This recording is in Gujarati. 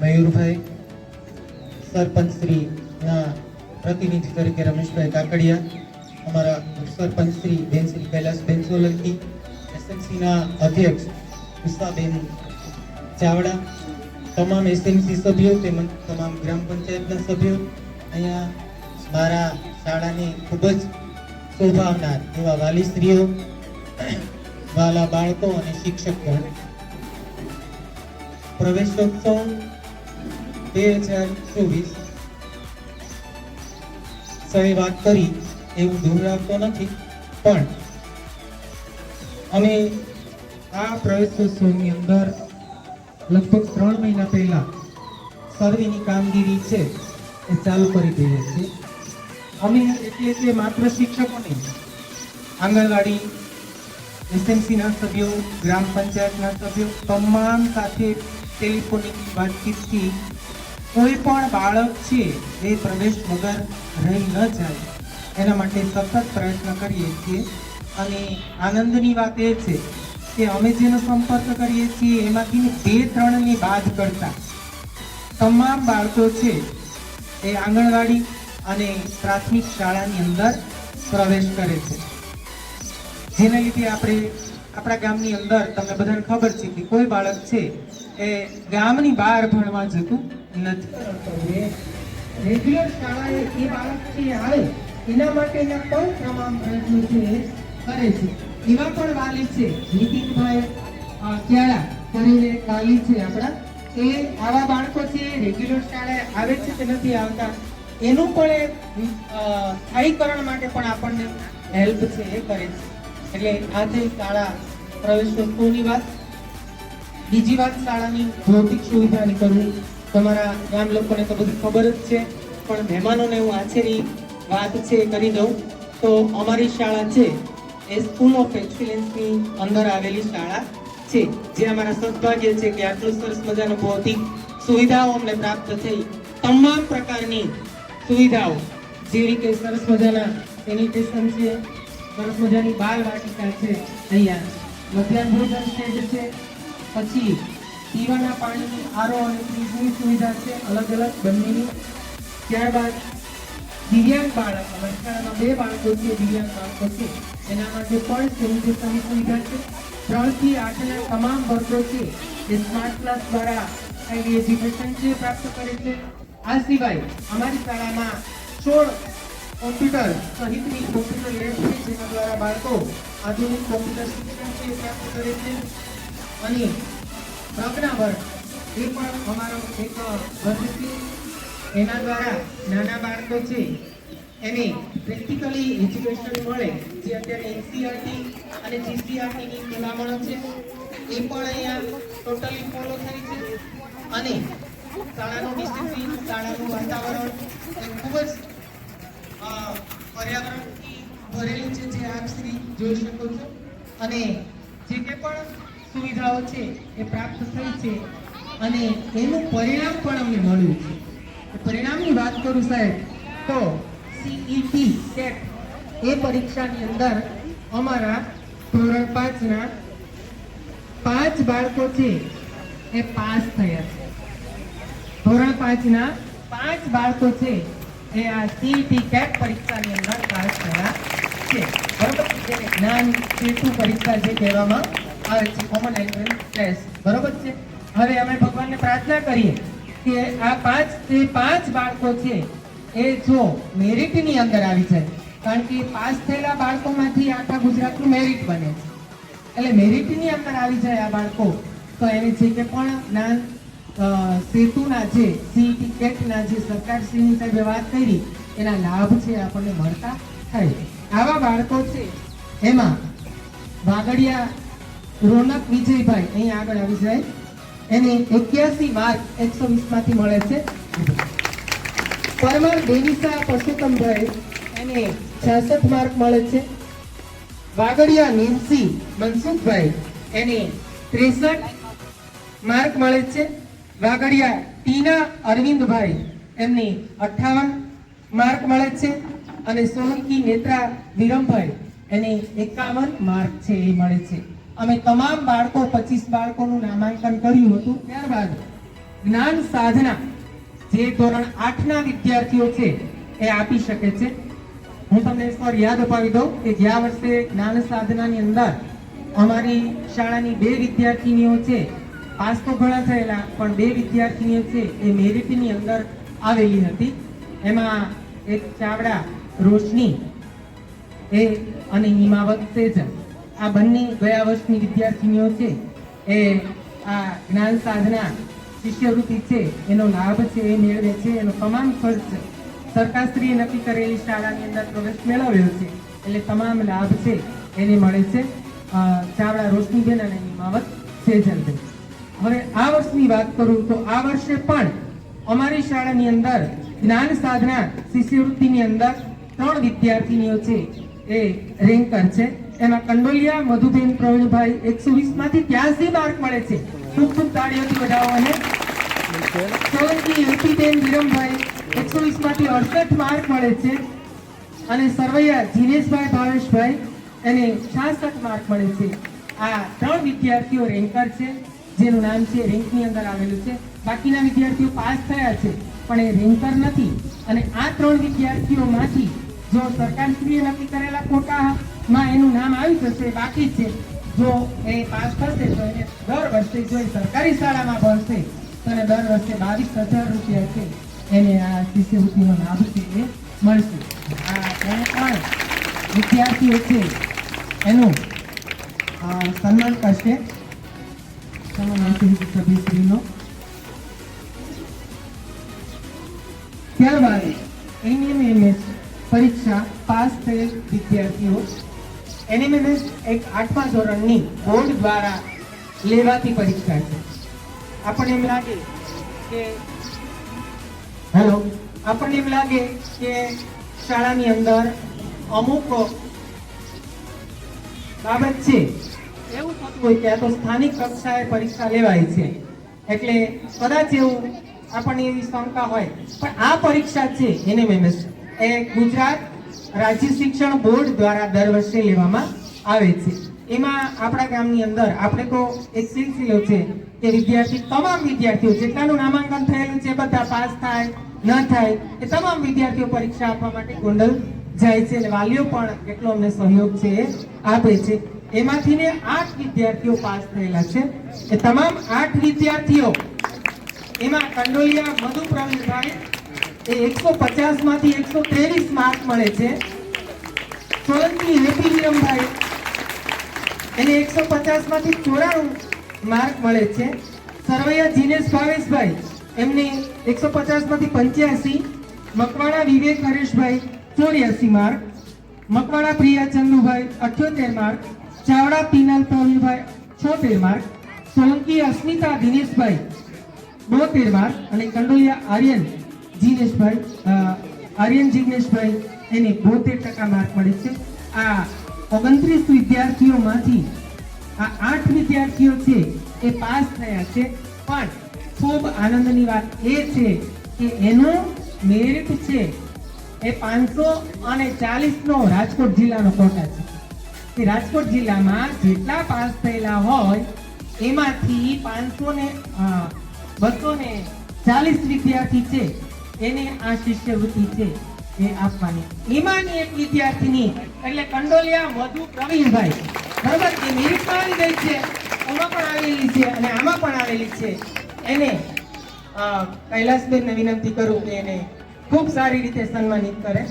મયુરભાઈ, સરપંચ શ્રીના પ્રતિનિધિ તરીકે રમેશભાઈ કાકડિયા, અમારા સરપંચ શ્રી બેન શ્રી કૈલાસબેન સોલંકી એસએમસીના અધ્યક્ષ ઉષાબેન ચાવડા, તમામ એસએમસી સભ્યો તેમજ તમામ ગ્રામ પંચાયતના સભ્યો, અહીંયા મારા શાળાની ખૂબ જ શોભાવનાર એવા વાલીશ્રીઓ, વાલા બાળકો અને શિક્ષકો. પ્રવેશોત્સવ બે હજાર ચોવીસ સહી વાત કરી, એવું દોહરાવતો નથી, પણ અમે આ પ્રવેશોત્સવની અંદર લગભગ ત્રણ મહિના પહેલા સર્વેની કામગીરી છે એ ચાલુ કરી દઈએ છીએ. અમે એટલે કે માત્ર શિક્ષકોને આંગણવાડી, એસએમસીના સભ્યો, ગ્રામ પંચાયતના સભ્યો, તમામ સાથે ટેલિફોનિક વાતચીતથી કોઈ પણ બાળક છે, એ પ્રવેશ વગર રહી ન જાય. એના માટે સતત પ્રયત્ન કરીએ છીએ. અને આનંદની વાત એ છે કે અમે જેનો સંપર્ક કરીએ છીએ, એમાંથી બે ત્રણની બાદ કરતા. તમામ બાળકો છે, એ આંગણવાડી અને પ્રાથમિક શાળાની અંદર પ્રવેશ કરે છે. જેના લીધે આપણે આપણા ગામની અંદર, તમને બધાને ખબર છે કે કોઈ બાળક છે, એ ગામની બહાર ભણવા જતું નથી. રેગ્યુલર શાળાએ એ બાળક જે આવે, એના માટેના પણ તમામ પ્રયત્નો છે કરે છે. એવા પણ વાલી છે, નીતિનભાઈ ક્યારા કરીને વાલી છે આપણા. એ આવા બાળકો છે રેગ્યુલર શાળાએ આવે છે કે નથી આવતા. એનું પણ સ્થાયીકરણ માટે પણ આપણને હેલ્પ છે એ કરે છે. એટલે આજે શાળા પ્રવેશોત્સવની વાત. બીજી વાત શાળાની ભૌતિક સુવિધાની કરવું તમારા ગામ લોકોને તો બધું ખબર જ છે, પણ મહેમાનોને હું આછેરી વાત છે કરી દઉં. તો અમારી શાળા છે, એ સ્કૂલ ઓફ એક્સિલન્સની અંદર આવેલી શાળા છે, જે અમારા સદભાગ્ય છે કે આટલું સરસ મજાનું ભૌતિક સુવિધાઓ અમને પ્રાપ્ત થઈ. તમામ પ્રકારની સુવિધાઓ, જેવી કે સરસ મજાના સેનિટેશન છે, સરસ મજાની બાળ વાટિકા છે, અહીંયા મધ્યાહન ભોજન સ્ટેજ છે, પછી પીવાના પાણીની આરો અને ફ્રીજની સુવિધા છે, અલગ અલગ બંનેની. ત્યારબાદ દિવ્યાંગ બાળક અમારી બે બાળકો છે, દિવ્યાંગ બાળકો છે. એના માટે પણ સેનિટેશનની સુવિધા છે. ત્રણથી આઠના તમામ વર્ગો છે, જે સ્માર્ટ ક્લાસ દ્વારા હાઈલી એજ્યુકેશન છે પ્રાપ્ત કરે છે. આ સિવાય અમારી શાળામાં સોળ કોમ્પ્યુટર સહિતની કોમ્પ્યુટર લેબ છે, જેના દ્વારા બાળકો આધુનિક કોમ્પ્યુટર શિક્ષણ છે પ્રાપ્ત કરે છે. અને પ્રજ્ઞા એ પણ અમારો એક છે એના દ્વારા નાના બાળકો છે, એને પ્રેક્ટિકલી એજ્યુકેશન મળે, જે અત્યારે એનસીઆરટી અને જીસીઆરટીની ભલામણો છે, એ પણ અહીંયા ટોટલી ફોલો થઈ છે. અને શાળાનું ડિસિપ્લિન શાળાનું વાતાવરણ એ ખૂબ જ પર્યાવરણથી ભરેલું છે, જે આપ શ્રી જોઈ શકો છો. અને જે કે પણ સુવિધાઓ છે એ પ્રાપ્ત થઈ છે અને એનું પરિણામ પણ અમને મળ્યું છે. પરિણામની વાત કરું સાહેબ, તો સીઈટી ટેટ એ પરીક્ષાની અંદર અમારા ધોરણ પાંચના પાંચ બાળકો છે એ પાસ થયા છે. ધોરણ પાંચના પાંચ બાળકો છે એ આ સીઈટી ટેટ પરીક્ષાની અંદર પાસ થયા છે. બરોબર? જેને જ્ઞાન સેતુ પરીક્ષા જે કહેવામાં આવે છે કોમન એન્ટ્રન્સ ટેસ્ટ બરોબર છે? હવે અમે ભગવાનને પ્રાર્થના કરીએ કે આ પાંચ જે પાંચ બાળકો છે, એ જો મેરિટની અંદર આવી જાય, કારણ કે પાસ થયેલા બાળકોમાંથી આખા ગુજરાતનું મેરિટ બને છે. એટલે મેરિટની અંદર આવી જાય આ બાળકો, તો એને જે કે પણ જ્ઞાન સેતુના જે સી ટિકેટના જે સરકારશ્રીની સાહેબે વાત કરી, એના લાભ છે આપણને મળતા થાય. આવા બાળકો છે, એમાં વાગડિયા રોનક વિજયભાઈ, અહીં આગળ આવી જાય. એને એક્યાસી માર્ક એકસો વીસમાંથી મળે છે. પરમાર દેવીસા પરસોત્તમભાઈ એને છાસઠ માર્ક મળે છે. વાગડિયા નિમસી મનસુખભાઈ, એને ત્રેસઠ માર્ક મળે છે. વાગડિયા ટીના અરવિંદભાઈ, એમને અઠાવન માર્ક મળે છે. અને સોલંકી નેત્રા વિરમભાઈ, એને એકાવન માર્ક છે, એ મળે છે. અમે તમામ બાળકો, પચીસ બાળકોનું નામાંકન કર્યું હતું. ત્યારબાદ જ્ઞાન સાધના જે ધોરણ આઠના વિદ્યાર્થીઓ છે, એ આપી શકે છે. હું તમને સર યાદ અપાવી દઉં કે ગયા વર્ષે જ્ઞાન સાધનાની અંદર અમારી શાળાની બે વિદ્યાર્થીનીઓ છે, પાસ તો ઘણા થયેલા, પણ બે વિદ્યાર્થીનીઓ છે, એ મેરિટની અંદર આવેલી હતી. એમાં એક ચાવડા રોશની એ અને હિમાવત તેજલ આ બંને ગયા વર્ષની વિદ્યાર્થીનીઓ છે. એ આ જ્ઞાન સાધના શિષ્યવૃત્તિ છે, એનો લાભ છે, એ મેળવે છે, એનો તમામ ખર્ચ સરકારશ્રીએ નક્કી કરેલી શાળાની અંદર પ્રવેશ મેળવ્યો છે. એટલે તમામ લાભ છે, એને મળે છે. ચાવડા રોશનીબેન અને હિમાવત સેજલબેન. હવે આ વર્ષની વાત કરું તો આ વર્ષે પણ અમારી શાળાની અંદર જ્ઞાન સાધના શિષ્યવૃત્તિની અંદર ત્રણ વિદ્યાર્થીનીઓ છે, એ રેન્કર છે. એમાં કંડોલિયા, મધુબેન, પ્રવીણભાઈ, એકસો વીસમાંથી ત્યાસી માર્ક મળે છે. ખૂબ ખૂબ તાળીઓથી અને સોલંકી હેપીબેન વિરમભાઈ, એકસો વીસમાંથી અડસઠ માર્ક મળે છે. અને સરવૈયા, જીનેશભાઈ, ભાવેશભાઈ, એને છાસઠ માર્ક મળે છે. આ ત્રણ વિદ્યાર્થીઓ રેન્કર છે, જેનું નામ છે રેન્કની અંદર આવેલું છે. બાકીના વિદ્યાર્થીઓ પાસ થયા છે, પણ એ રેન્કર નથી. અને આ ત્રણ વિદ્યાર્થીઓમાંથી જો સરકારશ્રીએ નક્કી કરેલા કોટામાં એનું નામ આવી જશે બાકી છે. જો એ પાસ થશે તો એને દર વર્ષે, જો એ સરકારી શાળામાં ભણશે, તો એને દર વર્ષે બાવીસ હજાર રૂપિયા છે. એને આ શિષ્યવૃત્તિનો લાભ છે એ મળશે. આ એને પણ વિદ્યાર્થીઓ છે, એનું સન્માન કરશે. સભ્યશ્રીનો. ત્યારબાદ એનએમએમએસ પરીક્ષા પાસ થયેલ વિદ્યાર્થીઓ. એનએમએમએસ એક આઠમા ધોરણની બોર્ડ દ્વારા લેવાતી પરીક્ષા છે. આપણને એમ લાગે કે હેલો? આપણને એમ લાગે કે શાળાની અંદર અમુક બાબત છે. એવું થતું હોય કે આ તો સ્થાનિક કક્ષાએ પરીક્ષા લેવાય છે. એટલે કદાચ એવું આપણને એવી શંકા હોય. પણ આ પરીક્ષા છે એનએમએમએસ. એ ગુજરાત રાજ્ય શિક્ષણ બોર્ડ દ્વારા દર વર્ષે લેવામાં આવે છે. એમાં આપણા ગામની અંદર આપણે તો એક સિલસિલો છે કે વિદ્યાર્થી, તમામ વિદ્યાર્થીઓ જેટલાનું નામાંકન થયેલું છે, બધા પાસ થાય, ન થાય, એ તમામ વિદ્યાર્થીઓ પરીક્ષા આપવા માટે ગોંડલ જાય છે અને વાલીઓ પણ એટલો અમને સહયોગ છે, એ આપે છે. એમાંથી ને આઠ વિદ્યાર્થીઓ પાસ થયેલા છે. એ તમામ આઠ વિદ્યાર્થીઓ એમાં કંડોલિયા મધુ પ્રવીણભાઈ એ એકસો પચાસમાંથી એકસો ત્રેવીસ માર્ક મળે છે. સોલંકી હેપી નિયમભાઈ એને એકસો પચાસમાંથી ચોરાણું માર્ક મળે છે. સરવૈયા જીનેશ ભાવેશભાઈ, એમને એકસો પચાસમાંથી પંચ્યાસી. મકવાણા વિવેક હરેશભાઈ, ચોર્યાસી માર્ક મકવાણા પ્રિયા ચંદુભાઈ, અઠ્યોતેર માર્ક ચાવડા પીનલ પ્રવીણભાઈ છોતેર માર્ક સોલંકી અસ્મિતા દિનેશભાઈ, બોતેર માર્ક અને કંડોલિયા આર્યન જીનેશભાઈ આર્યન જીગ્નેશભાઈ, એને બોતેર ટકા માર્ક મળે છે. આ ઓગણત્રીસ વિદ્યાર્થીઓમાંથી આ આઠ વિદ્યાર્થીઓ છે એ પાસ થયા છે. પણ ખૂબ આનંદની વાત એ છે કે એનો મેરિટ છે એ પાંચસો અને ચાલીસનો રાજકોટ જિલ્લાનો કોટા છે. કે રાજકોટ જિલ્લામાં જેટલા પાસ થયેલા હોય, એમાંથી પાંચસો ને બસો ને ચાલીસ વિદ્યાર્થી છે. એને આ શિષ્યવૃત્તિ છે એ આપવાની. એમાંની એક વિદ્યાર્થીની, એટલે કંડોલિયા મધુ પ્રવીણભાઈ. બરાબર? એ મેરિટમાં આવી ગઈ છે. એમાં પણ આવેલી છે અને આમાં પણ આવેલી છે. એને કૈલાસબેનને વિનંતી કરું કે એને ખૂબ સારી રીતે સન્માનિત કરે.